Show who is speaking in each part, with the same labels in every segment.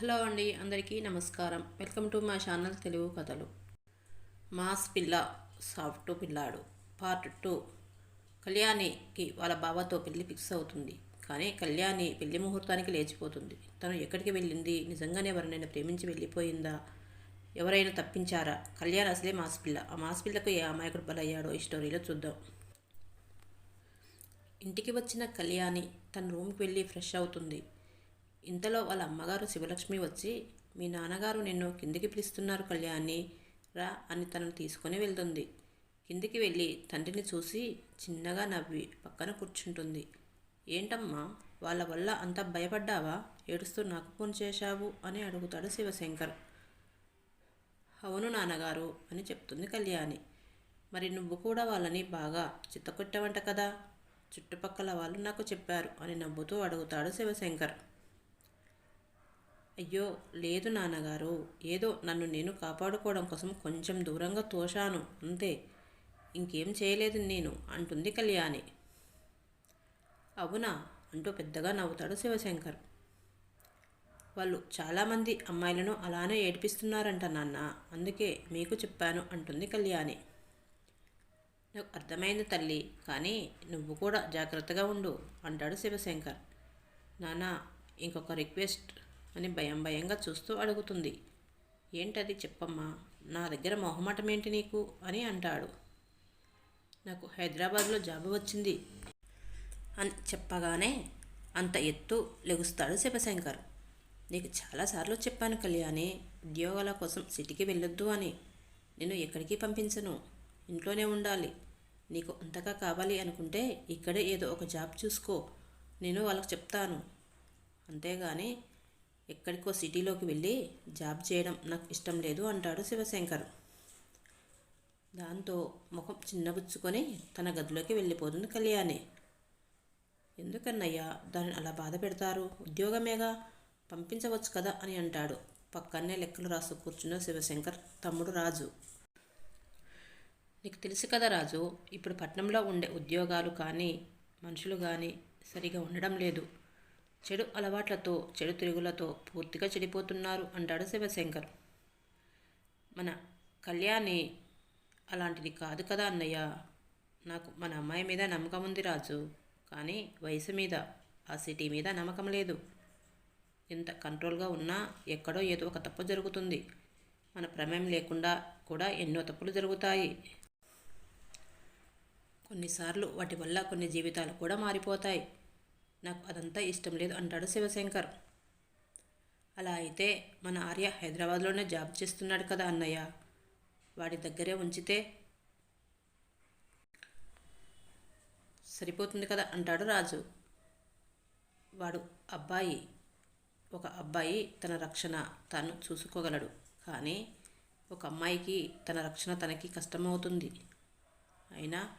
Speaker 1: Hello అండి అందరికీ నమస్కారం. వెల్కమ్ టు మా ఛానల్ తెలుగు కథలు. మాస్ పిల్ల సాఫ్ట్ పిల్లాడు పార్ట్ టూ. కళ్యాణికి వాళ్ళ బావతో పెళ్ళి ఫిక్స్ అవుతుంది. కానీ కళ్యాణి పెళ్ళి ముహూర్తానికి లేచిపోతుంది. తను ఎక్కడికి వెళ్ళింది? నిజంగానే ఎవరినైనా ప్రేమించి వెళ్ళిపోయిందా? ఎవరైనా తప్పించారా? కళ్యాణ్ అసలే మాస్ పిల్ల. ఆ మాస్ పిల్లకు ఏ అమాయకుడు బలయ్యాడో ఈ స్టోరీలో చూద్దాం. ఇంటికి వచ్చిన కళ్యాణి తన రూమ్కి వెళ్ళి ఫ్రెష్ అవుతుంది. ఇంతలో వాళ్ళ అమ్మగారు శివలక్ష్మి వచ్చి మీ నాన్నగారు నిన్ను కిందికి పిలుస్తున్నారు కళ్యాణి రా అని తనను తీసుకొని వెళ్తుంది. కిందికి వెళ్ళి తండ్రిని చూసి చిన్నగా నవ్వి పక్కన కూర్చుంటుంది. ఏంటమ్మా వాళ్ళ వల్ల అంత భయపడ్డావా? ఏడుస్తూ నాకు ఫోన్ చేశావు అని అడుగుతాడు శివశంకర్. అవును నాన్నగారు అని చెప్తుంది కళ్యాణి. మరి నువ్వు కూడా వాళ్ళని బాగా చిత్తకొట్టవంట కదా? చుట్టుపక్కల వాళ్ళు నాకు చెప్పారు అని నవ్వుతూ అడుగుతాడు శివశంకర్. అయ్యో లేదు నాన్నగారు. ఏదో నన్ను నేను కాపాడుకోవడం కోసం కొంచెం దూరంగా తోశాను. అంతే. ఇంకేం చేయలేదు నేను అంటుంది కళ్యాణి. అవునా? అంటూ పెద్దగా నవ్వుతాడు శివశంకర్. వాళ్ళు చాలామంది అమ్మాయిలను అలానే ఏడిపిస్తున్నారంట నాన్న. అందుకే మీకు చెప్పాను అంటుంది కళ్యాణి. నాకు అర్థమైంది తల్లి కానీ నువ్వు కూడా జాగ్రత్తగా ఉండు అంటాడు శివశంకర్. నాన్న ఇంకొక రిక్వెస్ట్ అని భయం భయంగా చూస్తూ అడుగుతుంది. ఏంటది చెప్పమ్మా? నా దగ్గర మొహమాటం ఏంటి నీకు? అని అంటాడు. నాకు హైదరాబాద్లో జాబ్ వచ్చింది. అని చెప్పగానే అంత ఎత్తు లెగుస్తాడు శివశంకర్. నీకు చాలాసార్లు చెప్పాను కళ్యాణి ఉద్యోగాల కోసం సిటీకి వెళ్ళొద్దు అని. నేను ఎక్కడికి పంపించను? ఇంట్లోనే ఉండాలి. నీకు అంతగా కావాలి అనుకుంటే ఇక్కడే ఏదో ఒక జాబ్ చూసుకో. నేను వాళ్ళకి చెప్తాను. అంతేగాని ఎక్కడికో సిటీలోకి వెళ్ళి జాబ్ చేయడం నాకు ఇష్టం లేదు అంటాడు శివశంకర్. దాంతో ముఖం చిన్నబుచ్చుకొని తన గదిలోకి వెళ్ళిపోతుంది కళ్యాణి. ఎందుకన్నయ్యా దానిని అలా బాధ పెడతారు? ఉద్యోగమేగా? పంపించవచ్చు కదా అని అంటాడు. పక్కనే లెక్కలు రాస్తూ కూర్చున్న శివశంకర్ తమ్ముడు రాజు. నీకు తెలుసు కదా రాజు ఇప్పుడు పట్నంలో ఉండే ఉద్యోగాలు కానీ మనుషులు కానీ సరిగా ఉండడం లేదు. చెడు అలవాట్లతో చెడు తిరుగులతో పూర్తిగా చెడిపోతున్నారు అంటాడు శివశంకర్. మన కళ్యాణి అలాంటిది కాదు కదా అన్నయ్య. నాకు మన అమ్మాయి మీద నమ్మకం ఉంది రాజు. కానీ వయసు మీద ఆ సిటీ మీద నమ్మకం లేదు. ఎంత కంట్రోల్గా ఉన్నా ఎక్కడో ఏదో ఒక తప్పు జరుగుతుంది. మన ప్రమేయం లేకుండా కూడా ఎన్నో తప్పులు జరుగుతాయి. కొన్నిసార్లు వాటి వల్ల కొన్ని జీవితాలు కూడా మారిపోతాయి. నాకు అదంతా ఇష్టం లేదు అంటాడు శివశంకర్. అలా అయితే మన ఆర్య హైదరాబాద్లోనే జాబ్ చేస్తున్నాడు కదా అన్నయ్య. వాడి దగ్గరే ఉంచితే సరిపోతుంది కదా అంటాడు రాజు. వాడు అబ్బాయి ఒక అబ్బాయి తన రక్షణ తాను చూసుకోగలడు. కానీ ఒక అమ్మాయికి తన రక్షణ తనకి కష్టమవుతుంది. అయినా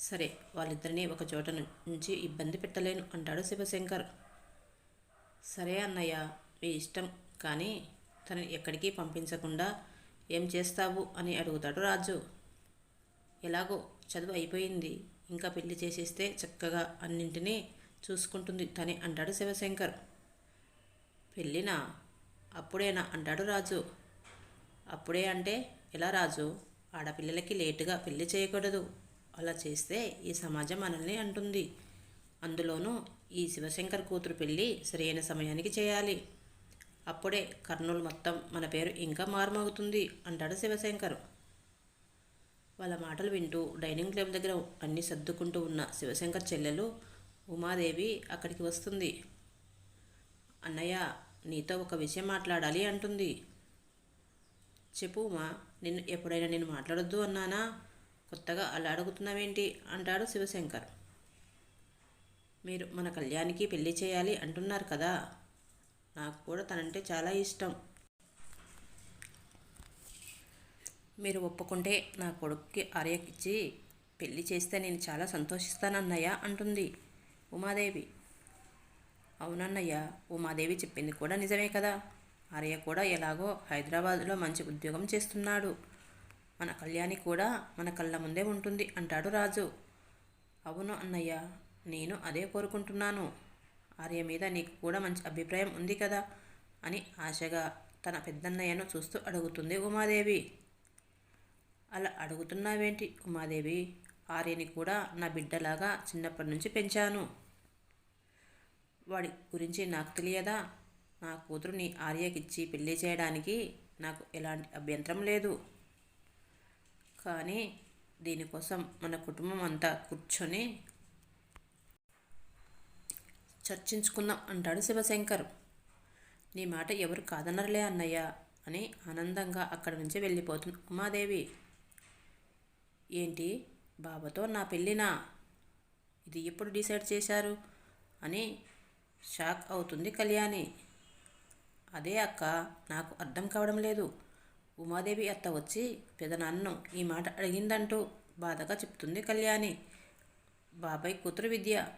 Speaker 1: సరే వాళ్ళిద్దరినీ ఒక చోట నుంచి ఇబ్బంది పెట్టలేను అంటాడు శివశంకర్. సరే అన్నయ్య మీ ఇష్టం కానీ తనని ఎక్కడికి పంపించకుండా ఏం చేస్తావు అని అడుగుతాడు రాజు. ఎలాగో చదువు అయిపోయింది. ఇంకా పెళ్ళి చేసేస్తే చక్కగా అన్నింటినీ చూసుకుంటుంది తని అంటాడు శివశంకర్. పెళ్ళినా? అప్పుడేనా? అంటాడు రాజు. అప్పుడే అంటే ఎలా రాజు? ఆడపిల్లలకి లేటుగా పెళ్ళి చేయకూడదు. అలా చేస్తే ఈ సమాజం మనల్ని అంటుంది. అందులోనూ ఈ శివశంకర్ కూతురు పెళ్ళి సరైన సమయానికి చేయాలి. అప్పుడే కర్నూలు మొత్తం మన పేరు ఇంకా మారుమోగుతుంది అంటాడు శివశంకర్. వాళ్ళ మాటలు వింటూ డైనింగ్ టేబుల్ దగ్గర అన్నీ సర్దుకుంటూ ఉన్న శివశంకర్ చెల్లెలు ఉమాదేవి అక్కడికి వస్తుంది. అన్నయ్య నీతో ఒక విషయం మాట్లాడాలి అంటుంది. చెప్పు ఉమా నిన్ను ఎప్పుడైనా నేను మాట్లాడొద్దు అన్నానా? కొత్తగా అలా అడుగుతున్నావేంటి? అంటాడు శివశంకర్. మీరు మన కళ్యాణికి పెళ్ళి చేయాలి అంటున్నారు కదా? నాకు కూడా తనంటే చాలా ఇష్టం. మీరు ఒప్పుకుంటే నా కొడుక్కి ఆర్యకిచ్చి పెళ్ళి చేస్తే నేను చాలా సంతోషిస్తానన్నయ్య అంటుంది ఉమాదేవి. అవునన్నయ్య ఉమాదేవి చెప్పింది కూడా నిజమే కదా. ఆర్య కూడా ఎలాగో హైదరాబాద్లో మంచి ఉద్యోగం చేస్తున్నాడు. మన కళ్యాణి కూడా మన కళ్ళ ముందే ఉంటుంది అంటాడు రాజు. అవును అన్నయ్య నేను అదే కోరుకుంటున్నాను. ఆర్య మీద నీకు కూడా మంచి అభిప్రాయం ఉంది కదా అని ఆశగా తన పెద్దన్నయ్యను చూస్తూ అడుగుతుంది ఉమాదేవి. అలా అడుగుతున్నావేంటి ఉమాదేవి? ఆర్యని కూడా నా బిడ్డలాగా చిన్నప్పటి నుంచి పెంచాను. వాడి గురించి నాకు తెలియదా? నా కూతురుని ఆర్యకిచ్చి పెళ్ళి చేయడానికి నాకు ఎలాంటి అభ్యంతరం లేదు. కానీ దీనికోసం మన కుటుంబం అంతా కూర్చొని చర్చించుకుందాం అంటాడు శివశంకర్. నీ మాట ఎవరు కాదనరులే అన్నయ్య అని ఆనందంగా అక్కడి నుంచి వెళ్ళిపోతుంది ఉమాదేవి. ఏంటి? బాబాతో నా పెళ్ళినా? ఇది ఎప్పుడు డిసైడ్ చేశారు? అని షాక్ అవుతుంది కళ్యాణి. అదే అక్క నాకు అర్థం కావడం లేదు. ఉమాదేవి అత్త వచ్చి పెదనాన్నను ఈ మాట అడిగిందంటూ బాధగా చెప్తుంది కళ్యాణి. బాబాయ్ కూతురు విద్య.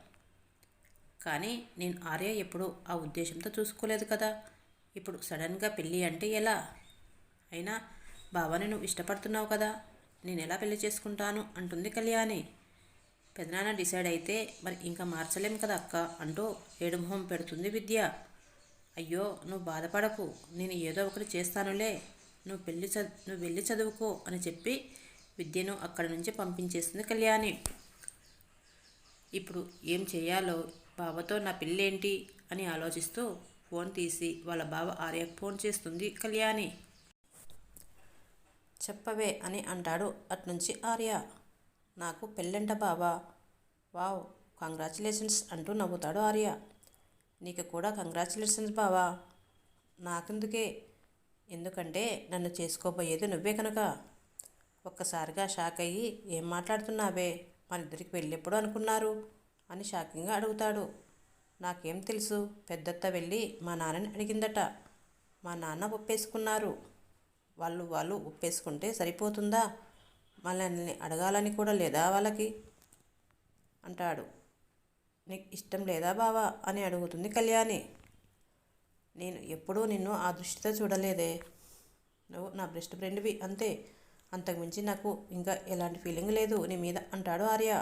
Speaker 1: కానీ నేను ఆర్య ఎప్పుడు ఆ ఉద్దేశంతో చూసుకోలేదు కదా. ఇప్పుడు సడన్గా పెళ్ళి అంటే ఎలా? అయినా బాబాని నువ్వు ఇష్టపడుతున్నావు కదా. నేను ఎలా పెళ్ళి చేసుకుంటాను? అంటుంది కళ్యాణి. పెదనాన్న డిసైడ్ అయితే మరి ఇంకా మార్చలేం కదా అక్క అంటూ ఏడుమొహం పెడుతుంది విద్య. అయ్యో నువ్వు బాధపడకు. నేను ఏదో ఒకటి చేస్తానులే. నువ్వు పెళ్ళి చదువు నువ్వు వెళ్ళి చదువుకో అని చెప్పి విద్యను అక్కడి నుంచి పంపించేస్తుంది కళ్యాణి. ఇప్పుడు ఏం చేయాలో బావతో నా పెళ్ళేంటి అని ఆలోచిస్తూ ఫోన్ తీసి వాళ్ళ బావ ఆర్యకు ఫోన్ చేస్తుంది కళ్యాణి. చెప్పవే అని అంటాడు అట్నుంచి ఆర్య. నాకు పెళ్ళంట బావా. వావ్ కంగ్రాచులేషన్స్ అంటూ నవ్వుతాడు ఆర్య. నీకు కూడా కంగ్రాచులేషన్స్ బావా. నాకెందుకే? ఎందుకంటే నన్ను చేసుకోబోయేది నువ్వే కనుక. ఒక్కసారిగా షాక్ అయ్యి ఏం మాట్లాడుతున్నావే? మన ఇద్దరికి వెళ్ళెప్పుడు అనుకున్నారు? అని షాకింగ్గా అడుగుతాడు. నాకేం తెలుసు? పెద్దత్త వెళ్ళి మా నాన్నని అడిగిందట. మా నాన్న ఒప్పేసుకున్నారు. వాళ్ళు వాళ్ళు ఒప్పేసుకుంటే సరిపోతుందా? మనల్ని అడగాలని కూడా లేదా వాళ్ళకి? అంటాడు. నీకు ఇష్టం లేదా బావా? అని అడుగుతుంది కళ్యాణి. నేను ఎప్పుడూ నిన్ను ఆ దృష్టితో చూడలేదే. నువ్వు నా బెస్ట్ ఫ్రెండ్వి అంతే. అంతకుమించి నాకు ఇంకా ఎలాంటి ఫీలింగ్ లేదు. నీ మీద అంటాడు ఆర్య.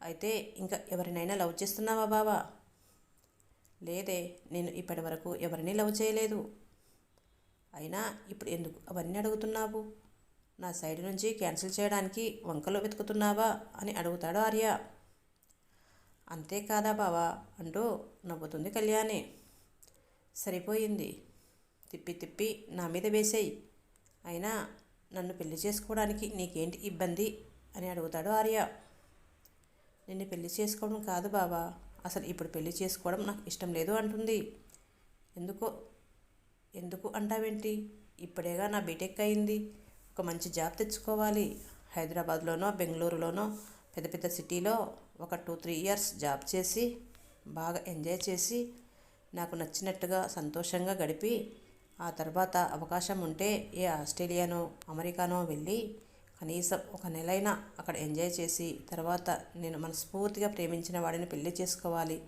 Speaker 1: అయితే ఇంకా ఎవరినైనా లవ్ చేస్తున్నావా బావా? లేదే నేను ఇప్పటి వరకు ఎవరిని లవ్ చేయలేదు. అయినా ఇప్పుడు ఎందుకు అవన్నీ అడుగుతున్నావు? నా సైడ్ నుంచి క్యాన్సిల్ చేయడానికి వంకలు వెతుకుతున్నావా అని అడుగుతాడు ఆర్య. అంతేకాదా బావా అంటూ నవ్వుతుంది కళ్యాణి. సరిపోయింది. తిప్పి తిప్పి నా మీద వేసేయి. అయినా నన్ను పెళ్ళి చేసుకోవడానికి నీకేంటి ఇబ్బంది? అని అడుగుతాడు ఆర్య. నిన్ను పెళ్ళి చేసుకోవడం కాదు బావా. అసలు ఇప్పుడు పెళ్ళి చేసుకోవడం నాకు ఇష్టం లేదు అంటుంది. ఎందుకో ఎందుకు అంటావేంటి? ఇప్పుడేగా నా బీటెక్ అయింది. ఒక మంచి జాబ్ తెచ్చుకోవాలి. హైదరాబాద్లోనో బెంగళూరులోనో పెద్ద పెద్ద సిటీలో ఒక టూ త్రీ ఇయర్స్ జాబ్ చేసి బాగా ఎంజాయ్ చేసి నాకు నచ్చినట్టుగా సంతోషంగా గడిపి ఆ తర్వాత అవకాశం ఉంటే ఏ ఆస్ట్రేలియానో అమెరికానో వెళ్ళి కనీసం ఒక నెలైనా అక్కడ ఎంజాయ్ చేసి తర్వాత నేను మనస్ఫూర్తిగా ప్రేమించిన వాడిని పెళ్ళి చేసుకోవాలి.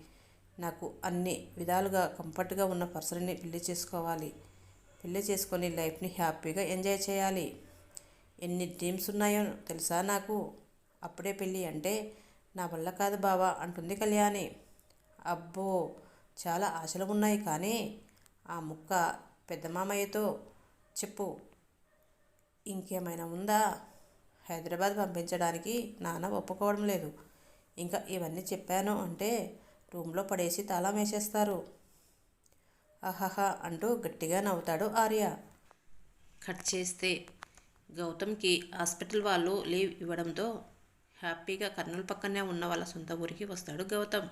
Speaker 1: నాకు అన్ని విధాలుగా కంఫర్ట్గా ఉన్న పర్సన్ని పెళ్ళి చేసుకోవాలి. పెళ్ళి చేసుకొని లైఫ్ని హ్యాపీగా ఎంజాయ్ చేయాలి. ఎన్ని డ్రీమ్స్ ఉన్నాయో తెలుసా నాకు? అప్పుడే పెళ్ళి అంటే నా వల్ల కాదు బావా అంటుంది కళ్యాణి. అబ్బో! చాలా ఆశలు ఉన్నాయి కానీ ఆ ముక్క పెద్ద మామయ్యతో చెప్పు. ఇంకేమైనా ఉందా? హైదరాబాద్ పంపించడానికి నాన్న ఒప్పుకోవడం లేదు. ఇంకా ఇవన్నీ చెప్పాను అంటే రూమ్లో పడేసి తాళం వేసేస్తారు. అహహా అంటూ గట్టిగా నవ్వుతాడు ఆర్య. కట్ చేస్తే గౌతమ్కి హాస్పిటల్ వాళ్ళు లీవ్ ఇవ్వడంతో హ్యాపీగా కర్నూలు పక్కనే ఉన్న వాళ్ళ సొంత ఊరికి వస్తాడు గౌతమ్.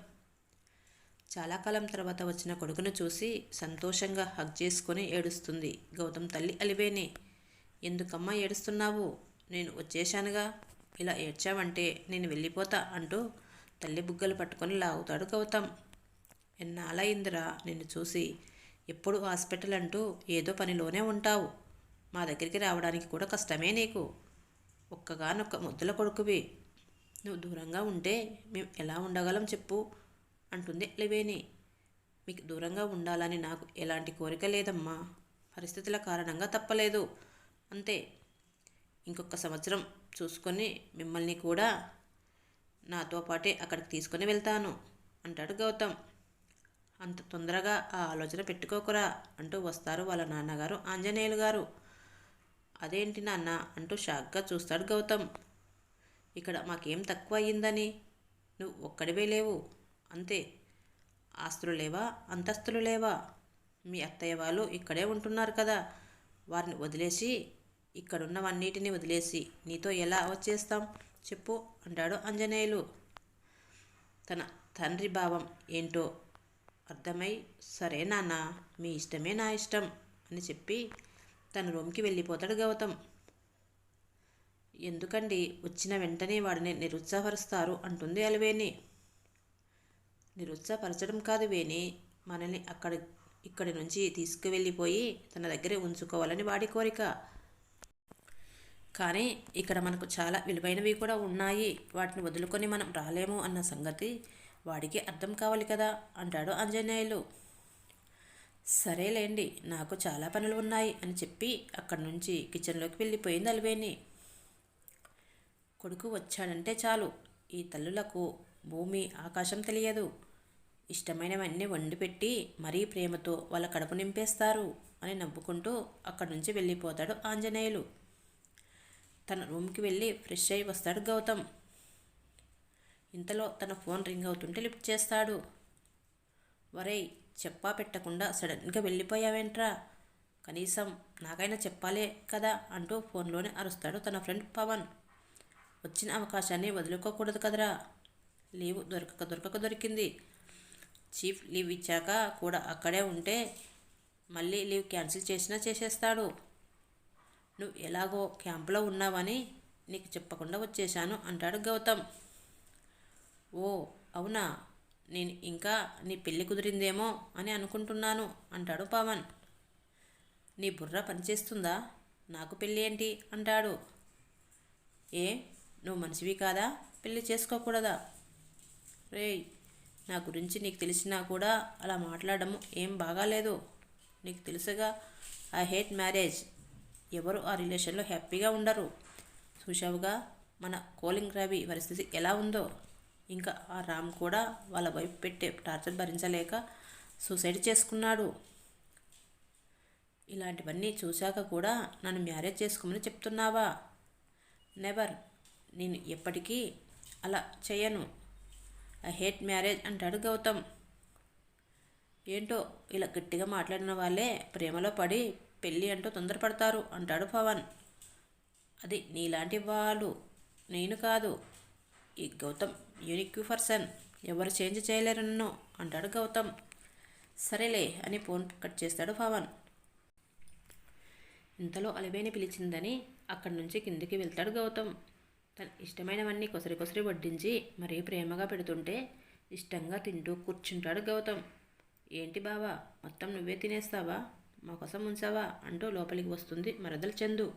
Speaker 1: చాలా కాలం తర్వాత వచ్చిన కొడుకును చూసి సంతోషంగా హగ్ చేసుకొని ఏడుస్తుంది. గౌతమ్ తల్లి అలివేని ఎందుకమ్మా ఏడుస్తున్నావు? నేను వచ్చేశానుగా. ఇలా ఏడ్చావంటే నేను వెళ్ళిపోతా అంటూ తల్లి బుగ్గలు పట్టుకొని లాగుతాడు గౌతమ్. ఎన్నాళ్ళయిందిరా నిన్ను చూసి? ఎప్పుడు హాస్పిటల్ అంటూ ఏదో పనిలోనే ఉంటావు. మా దగ్గరికి రావడానికి కూడా కష్టమే నీకు. ఒక్కగానొక్క ముద్దుల కొడుకువి. నువ్వు దూరంగా ఉంటే మేము ఎలా ఉండగలం చెప్పు. అంటుంది. లివేని మీకు దూరంగా ఉండాలని నాకు ఎలాంటి కోరిక లేదమ్మా. పరిస్థితుల కారణంగా తప్పలేదు. అంతే. ఇంకొక సంవత్సరం చూసుకొని మిమ్మల్ని కూడా నాతో పాటే అక్కడికి తీసుకొని వెళ్తాను అంటాడు గౌతమ్. అంత తొందరగా ఆ ఆలోచన పెట్టుకోకురా అంటూ వస్తారు వాళ్ళ నాన్నగారు ఆంజనేయులు గారు. అదేంటి నాన్న అంటూ షాక్గా చూస్తాడు గౌతమ్. ఇక్కడ మాకేం తక్కువ అయ్యిందని నువ్వు ఒక్కడివే లేవు. అంతే. ఆస్తులు లేవా అంతస్తులు లేవా మీ అత్తయ్య వాళ్ళు ఇక్కడే ఉంటున్నారు కదా. వారిని వదిలేసి ఇక్కడున్నవన్నిటిని వదిలేసి నీతో ఎలా వచ్చేస్తాం చెప్పు అంటాడు ఆంజనేయులు తన తండ్రి భావం ఏంటో అర్థమై సరే నాన్న మీ ఇష్టమే నా ఇష్టం అని చెప్పి తన రూమ్కి వెళ్ళిపోతాడు గౌతమ్. ఎందుకండి? వచ్చిన వెంటనే వాడిని నిరుత్సాహపరుస్తారు అంటుంది అలవేని నిరుత్సాహపరచడం కాదు వేణి. మనల్ని అక్కడ ఇక్కడి నుంచి తీసుకువెళ్ళిపోయి తన దగ్గరే ఉంచుకోవాలని వాడి కోరిక. కానీ ఇక్కడ మనకు చాలా విలువైనవి కూడా ఉన్నాయి. వాటిని వదులుకొని మనం రాలేము అన్న సంగతి వాడికి అర్థం కావాలి కదా అంటాడు ఆంజనేయులు. సరేలేండి నాకు చాలా పనులు ఉన్నాయి అని చెప్పి అక్కడి నుంచి కిచెన్లోకి వెళ్ళిపోయింది అలివేణి. కొడుకు వచ్చాడంటే చాలు. ఈ తల్లులకు భూమి ఆకాశం తెలియదు. ఇష్టమైనవన్నీ వండి పెట్టి మరీ ప్రేమతో వాళ్ళ కడుపు నింపేస్తారు అని నవ్వుకుంటూ అక్కడి నుంచి వెళ్ళిపోతాడు ఆంజనేయులు. తన రూమ్కి వెళ్ళి ఫ్రెష్ అయి వస్తాడు గౌతమ్. ఇంతలో తన ఫోన్ రింగ్ అవుతుంటే లిఫ్ట్ చేస్తాడు. వరే చెప్పా పెట్టకుండా సడన్గా వెళ్ళిపోయావేంట్రా? కనీసం నాకైనా చెప్పాలే కదా అంటూ ఫోన్లోనే అరుస్తాడు తన ఫ్రెండ్ పవన్. వచ్చిన అవకాశాన్ని వదులుకోకూడదు కదరా. లేవు దొరకక దొరకక దొరికింది. చీఫ్ లీవ్ ఇచ్చాక కూడా అక్కడే ఉంటే మళ్ళీ లీవ్ క్యాన్సిల్ చేసినా చేసేస్తాడు. నువ్వు ఎలాగో క్యాంప్లో ఉన్నావని నీకు చెప్పకుండా వచ్చేశాను అంటాడు గౌతమ్. ఓ అవునా? నేను ఇంకా నీ పెళ్ళి కుదిరిందేమో అని అనుకుంటున్నాను అంటాడు పవన్. నీ బుర్ర పనిచేస్తుందా? నాకు పెళ్ళి ఏంటి? అంటాడు. ఏ నువ్వు మనిషివి కాదా? పెళ్ళి చేసుకోకూడదా? రేయ్ నా గురించి నీకు తెలిసినా కూడా అలా మాట్లాడడం ఏం బాగాలేదు. నీకు తెలుసుగా ఐ హేట్ మ్యారేజ్. ఎవరు ఆ రిలేషన్లో హ్యాపీగా ఉండరు. చూసావుగా మన కోలింగ్ రవి పరిస్థితి ఎలా ఉందో. ఇంకా ఆ రామ్ కూడా వాళ్ళ వైపు పెట్టే టార్చర్ భరించలేక సూసైడ్ చేసుకున్నాడు. ఇలాంటివన్నీ చూశాక కూడా నన్ను మ్యారేజ్ చేసుకోమని చెప్తున్నావా? నెవర్. నేను ఎప్పటికీ అలా చేయను. ఐ హేట్ మ్యారేజ్ అంటాడు గౌతమ్. ఏంటో ఇలా గట్టిగా మాట్లాడిన వాళ్ళే ప్రేమలో పడి పెళ్ళి అంటూ తొందరపడతారు అంటాడు పవన్. అది నీలాంటి వాళ్ళు నేను కాదు. ఈ గౌతమ్ యూనిక్ పర్సన్ ఎవరు చేంజ్ చేయలేరు నన్ను అంటాడు గౌతమ్. సరేలే అని ఫోన్ కట్ చేస్తాడు పవన్. ఇంతలో అలివేని పిలిచిందని అక్కడి నుంచి కిందికి వెళ్తాడు గౌతమ్. తన ఇష్టమైనవన్నీ కొసరి కొసరి వడ్డించి మరీ ప్రేమగా పెడుతుంటే ఇష్టంగా తింటూ కూర్చుంటాడు గౌతమ్. ఏంటి బావా మొత్తం నువ్వే తినేస్తావా? మా కోసం ఉంచావా? అంటూ లోపలికి వస్తుంది మరదలు చందు.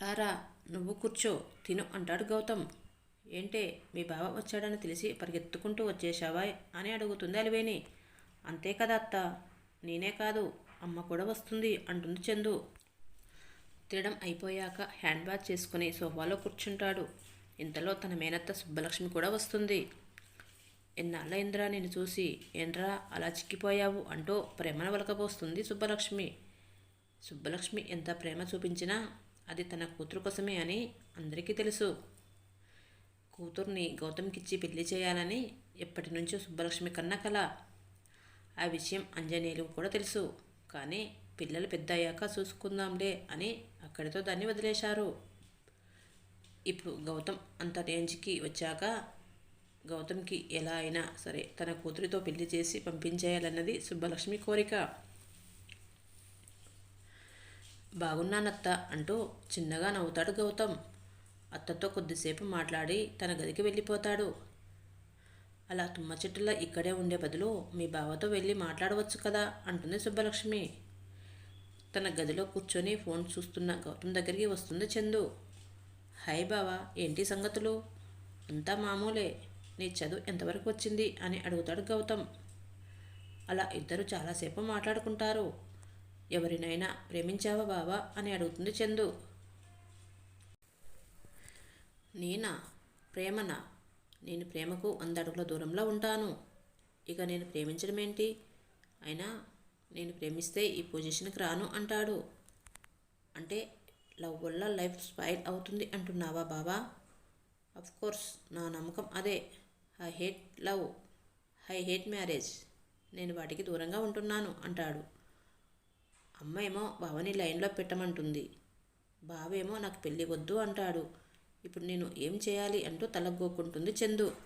Speaker 1: రారా నువ్వు కూర్చో తిను అంటాడు గౌతమ్. ఏంటే మీ బావ వచ్చాడని తెలిసి పరిగెత్తుకుంటూ వచ్చేశావా అని అడుగుతుంది అలివేణి అంతే కదా అత్త నేనే కాదు అమ్మ కూడా వస్తుంది అంటుంది చందు. తినడం అయిపోయాక హ్యాండ్ వాష్ చేసుకుని సోఫాలో కూర్చుంటాడు. ఇంతలో తన మేనత్త సుబ్బలక్ష్మి కూడా వస్తుంది. ఎన్నాళ్ళైందిరా నేను చూసి? ఏంట్రా అలా చిక్కిపోయావు? అంటూ ప్రేమను వలకపోస్తుంది సుబ్బలక్ష్మి. సుబ్బలక్ష్మి ఎంత ప్రేమ చూపించినా అది తన కూతురు కోసమే అని అందరికీ తెలుసు. కూతుర్ని గౌతమ్కిచ్చి పెళ్ళి చేయాలని ఎప్పటి నుంచో సుబ్బలక్ష్మి కన్న కల. ఆ విషయం అంజనేయులు కూడా తెలుసు. కానీ పిల్లలు పెద్ద అయ్యాక చూసుకుందాంలే అని అక్కడితో దాన్ని వదిలేశారు. ఇప్పుడు గౌతమ్ అంత రేంజ్కి వచ్చాక గౌతమ్కి ఎలా అయినా సరే తన కూతురితో పెళ్ళి చేసి పంపించేయాలన్నది సుబ్బలక్ష్మి కోరిక. బాగున్నానత్త అంటూ చిన్నగా నవ్వుతాడు గౌతమ్. అత్తతో కొద్దిసేపు మాట్లాడి తన గదికి వెళ్ళిపోతాడు. అలా తుమ్మ చెట్టులా ఇక్కడే ఉండే బదులు మీ బావతో వెళ్ళి మాట్లాడవచ్చు కదా అంటుంది సుబ్బలక్ష్మి. తన గదిలో కూర్చొని ఫోన్ చూస్తున్న గౌతమ్ దగ్గరికి వస్తుంది చందు. హాయ్ బావా ఏంటి సంగతులు? అంతా మామూలే. నీ చదువు ఎంతవరకు వచ్చింది? అని అడుగుతాడు గౌతమ్. అలా ఇద్దరు చాలాసేపు మాట్లాడుకుంటారు. ఎవరినైనా ప్రేమించావా బావా? అని అడుగుతుంది చందు. నేనా? ప్రేమనా? నేను ప్రేమకు వంద అడుగుల దూరంలో ఉంటాను. ఇక నేను ప్రేమించడం ఏంటి అయినా నేను ప్రేమిస్తే ఈ పొజిషన్కి రాను అంటాడు. అంటే లవ్ వల్ల లైఫ్ స్పైల్ అవుతుంది అంటున్నావా బాబా అఫ్ కోర్స్ నా నమ్మకం అదే. I hate love. I hate marriage. నేను వాటికి దూరంగా ఉంటున్నాను అంటాడు. అమ్మ ఏమో బావని లైన్లో పెట్టమంటుంది. బావేమో నాకు పెళ్ళి వద్దు అంటాడు. ఇప్పుడు నేను ఏం చేయాలి అంటూ తలగ్గోకుంటుంది చందు.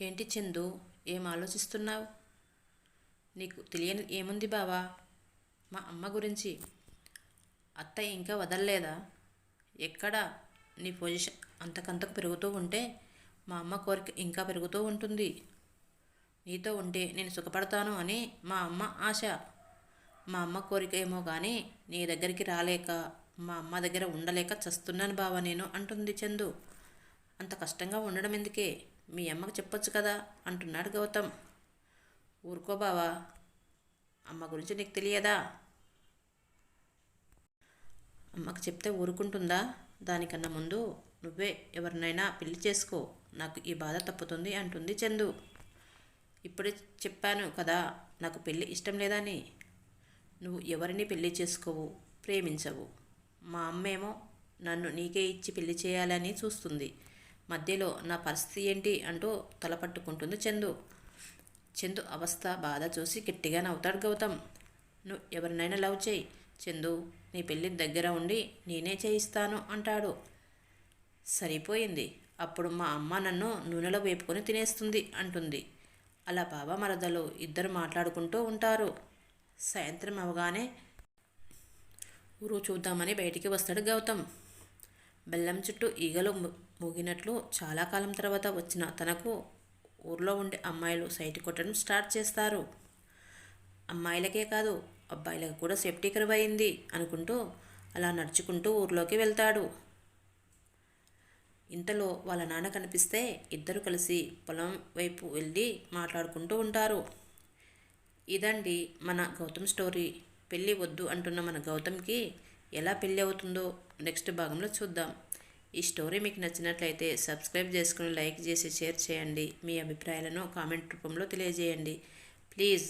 Speaker 1: ఏంటి చందు? ఏం ఆలోచిస్తున్నావు? నీకు తెలియని ఏముంది బావా? మా అమ్మ గురించి. అత్తయ్య ఇంకా వదలలేదా? ఎక్కడ నీ పొజిషన్ అంతకంతకు పెరుగుతూ ఉంటే మా అమ్మ కోరిక ఇంకా పెరుగుతూ ఉంటుంది. నీతో ఉంటే నేను సుఖపడతాను అని మా అమ్మ ఆశ. మా అమ్మ కోరిక ఏమో కానీ నీ దగ్గరికి రాలేక మా అమ్మ దగ్గర ఉండలేక చస్తున్నాను బావ నేను అంటుంది చందు. అంత కష్టంగా ఉండడం ఎందుకే? మీ అమ్మకు చెప్పొచ్చు కదా? అంటున్నాడు గౌతమ్. ఊరుకో బావా. అమ్మ గురించి నీకు తెలియదా? అమ్మకు చెప్తే ఊరుకుంటుందా? దానికన్నా ముందు నువ్వే ఎవరినైనా పెళ్ళి చేసుకో. నాకు ఈ బాధ తప్పుతుంది అంటుంది చందు. ఇప్పుడే చెప్పాను కదా నాకు పెళ్ళి ఇష్టం లేదని నువ్వు ఎవరిని పెళ్ళి చేసుకోవు? ప్రేమించవు. మా అమ్మేమో నన్ను నీకే ఇచ్చి పెళ్ళి చేయాలని చూస్తుంది. మధ్యలో నా పరిస్థితి ఏంటి అంటూ తల పట్టుకుంటుంది చందు. చందు అవస్థ బాధ చూసి గట్టిగా నవ్వుతాడు గౌతమ్. నువ్వు ఎవరినైనా లవ్ చేయి. చందు నీ పెళ్ళి దగ్గర ఉండి నేనే చేయిస్తాను అంటాడు. సరిపోయింది. అప్పుడు మా అమ్మ నన్ను నూనెలో వేపుకొని తినేస్తుంది అంటుంది. అలా బాబా మరదలు ఇద్దరు మాట్లాడుకుంటూ ఉంటారు. సాయంత్రం అవగానే ఊరు చూద్దామని బయటికి వస్తాడు గౌతమ్. బెల్లం చుట్టూ ఈగలు మూగినట్లు చాలా కాలం తర్వాత వచ్చిన తనకు ఊర్లో ఉండే అమ్మాయిలు సైట్ కొట్టడం స్టార్ట్ చేస్తారు. అమ్మాయిలకే కాదు అబ్బాయిలకు కూడా సేఫ్టీ కరువు అయింది అనుకుంటూ అలా నడుచుకుంటూ ఊర్లోకి వెళ్తాడు. ఇంతలో వాళ్ళ నాన్న కనిపిస్తే ఇద్దరు కలిసి పొలం వైపు వెళ్ళి మాట్లాడుకుంటూ ఉంటారు. ఇదండి మన గౌతమ్ స్టోరీ. పెళ్ళి వద్దు అంటున్న మన గౌతమ్కి ఎలా పెళ్ళి అవుతుందో నెక్స్ట్ భాగంలో చూద్దాం. ఈ స్టోరీ మీకు నచ్చినట్లయితే సబ్స్క్రైబ్ చేసుకుని లైక్ చేసి షేర్ చేయండి. మీ అభిప్రాయాలను కామెంట్ రూపంలో తెలియజేయండి. ప్లీజ్.